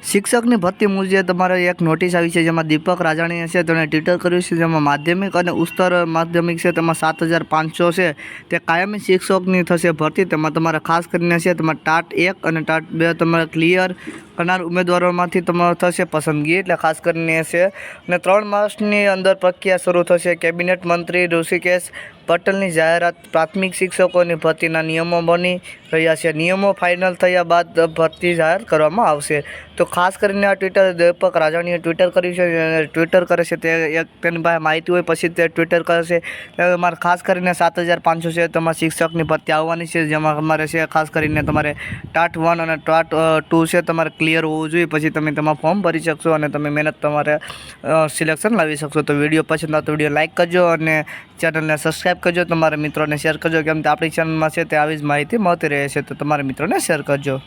શિક્ષકની ભરતી મુદ્દે તમારે એક નોટિસ આવી છે જેમાં દીપક રાજાણીએ છે, તેણે ટ્વિટર કર્યું છે, જેમાં માધ્યમિક અને ઉત્તર માધ્યમિક છે, તેમાં સાત હજાર પાંચસો છે. તે કાયમી શિક્ષકની થશે ભરતી, તેમાં તમારે ખાસ કરીને છે તમારે ટાટ એક અને ટાટ બે તમારે ક્લિયર કરનાર ઉમેદવારોમાંથી તમારો થશે પસંદગી, એટલે ખાસ કરીને છે. અને ત્રણ માસની અંદર પ્રક્રિયા શરૂ થશે. કેબિનેટ મંત્રી ઋષિકેશ પટેલની જાહેરાત પ્રાથમિક શિક્ષકોની ભરતીના નિયમો બની રહ્યા છે. નિયમો ફાઇનલ થયા બાદ ભરતી જાહેર કરવામાં આવશે. તો ખાસ કરીને આ ટ્વિટર દીપક રાજાણીએ ટ્વિટર કર્યું છે. ટ્વિટર કરે છે તે એક તેની પાસે માહિતી હોય પછી તે ટ્વિટર કરે છે. એટલે ખાસ કરીને સાત હજાર પાંચસો છે તમારે શિક્ષકની ભરતી આવવાની છે. જેમાં અમારે છે ખાસ કરીને તમારે ટાટ વન અને ટાટ ટુ છે તમારે ક્લિયર હોવું જોઈએ. પછી તમે તેમાં ફોર્મ ભરી શકશો અને તમે મહેનત તમારે સિલેક્શન લાવી શકશો. તો વીડિયો પસંદ આવતો વીડિયો લાઇક કરજો અને ચેનલને સબસ્ક્રાઈબ કરજો. તમારા મિત્રોને શેર કરજો. કેમ કે આપણી ચેનલમાં છે તે આવી જ માહિતી મળતી રહે છે. તો તમારા મિત્રોને શેર કરજો.